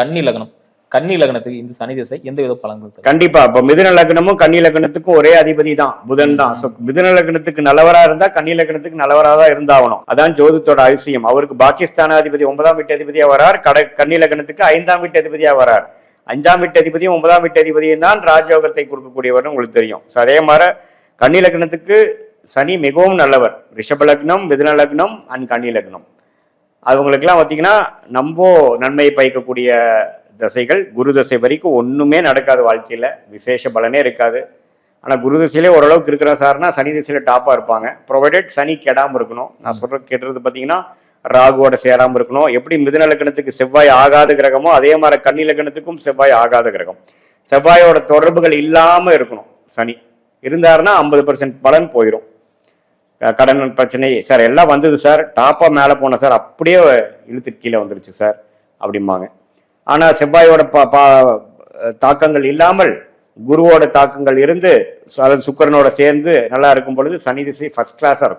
கன்னி லக்னம். கன்னி லக்னத்துக்கு இந்த சனி திசை எந்த வித பலன்கள் கண்டிப்பா. இப்ப மிதுன லக்னமும் கன்னி லக்னத்துக்கும் ஒரே அதிபதி தான். புதன் தான். மிதுன லக்னத்துக்கு நல்லவரா இருந்தா கன்னி லக்னத்துக்கு நல்லவரா தான் இருந்தாகணும். அதான் ஜோதித்தோட அதிசயம். அவருக்கு பாகிஸ்தான அதிபதி ஒன்பதாம் வீட்டு அதிபதியா வரார். கட கன்னி லக்னத்துக்கு ஐந்தாம் வீட்டு அதிபதியா வரார். அஞ்சாம் வீட்டு அதிபதியும் ஒன்பதாம் வீட்டு அதிபதியும் தான் ராஜயோகத்தை கொடுக்கக்கூடியவர்னு உங்களுக்கு தெரியும். ஸோ அதே மாதிரி கன்னி லக்னத்துக்கு சனி மிகவும் நல்லவர். ரிஷப லக்னம் மிதுன லக்னம் அண்ட் கன்னி லக்னம். அவங்களுக்கெல்லாம் பார்த்தீங்கன்னா நம்ம நன்மையை பயக்கக்கூடிய தசைகள் குரு தசை வரைக்கும் ஒன்றுமே நடக்காது வாழ்க்கையில். விசேஷ பலனே இருக்காது. ஆனால் குரு திசையிலே ஓரளவுக்கு இருக்கிற சார்னா சனி திசையில் டாப்பாக இருப்பாங்க. ப்ரொவைடட் சனி கெடாமல் இருக்கணும். நான் சொல்கிறது கேட்டுறது பார்த்தீங்கன்னா ராகுவோட சேராமல் இருக்கணும். எப்படி மிதுன லக்னத்துக்கு செவ்வாய் ஆகாத கிரகமோ அதே மாதிரி கன்னி லக்னத்துக்கும் செவ்வாய் ஆகாத கிரகம். செவ்வாயோட தொடர்புகள் இல்லாமல் இருக்கணும் சனி. இருந்தாருன்னா ஐம்பது பர்சன்ட் பலன் போயிடும் கடன் பிரச்சனை சார் எல்லாம் வந்தது சார் டாப்பாக மேலே போன சார் அப்படியே இழுத்துட்டு கீழே வந்துருச்சு சார் அப்படிம்பாங்க. ஆனால் செவ்வாயோட பா பா தாக்கங்கள் இல்லாமல் குருவோட தாக்கங்கள் இருந்து அதாவது சுக்கிரனோட சேர்ந்து நல்லா இருக்கும் பொழுது சனி திசை ஃபஸ்ட் கிளாஸாக இருக்கும்.